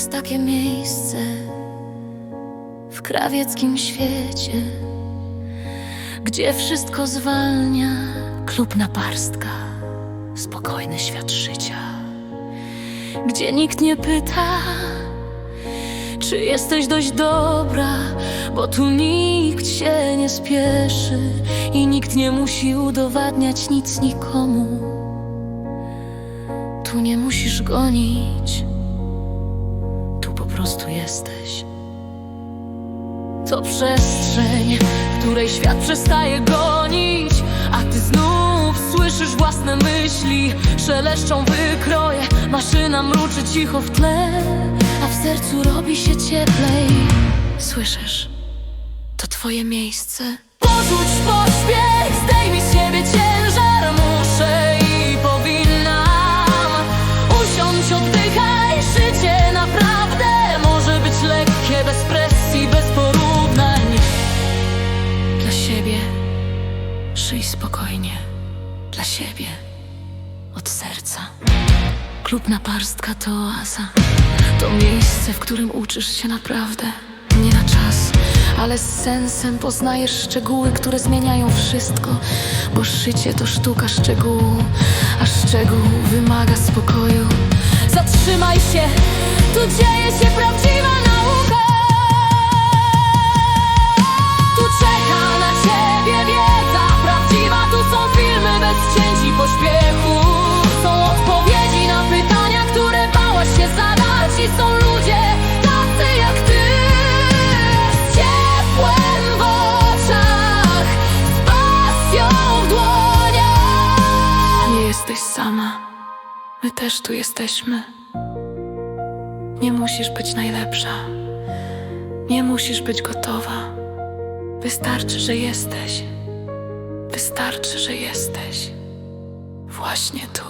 jest takie miejsce w krawieckim świecie, gdzie wszystko zwalnia klub naparstka, spokojny świat życia, gdzie nikt nie pyta, czy jesteś dość dobra, bo tu nikt się nie spieszy i nikt nie musi udowadniać nic nikomu. Tu nie musisz gonić prostu jesteś. To przestrzeń, której świat przestaje gonić, a ty znów słyszysz własne myśli, szeleszczą wykroje, maszyna mruczy cicho w tle, a w sercu robi się cieplej. Słyszysz? To twoje miejsce. Porzuć pośpiech, zdejmij z siebie ciężar, spokojnie, dla siebie od serca. Klub Naparstka to oaza, to miejsce, w którym uczysz się naprawdę. Nie na czas, ale z sensem poznajesz szczegóły, które zmieniają wszystko, bo życie to sztuka szczegółu, a szczegół wymaga spokoju. Zatrzymaj się, tu dzieje się prawdziwa jesteś sama, my też tu jesteśmy. Nie musisz być najlepsza, nie musisz być gotowa. Wystarczy, że jesteś. Wystarczy, że jesteś. Właśnie tu.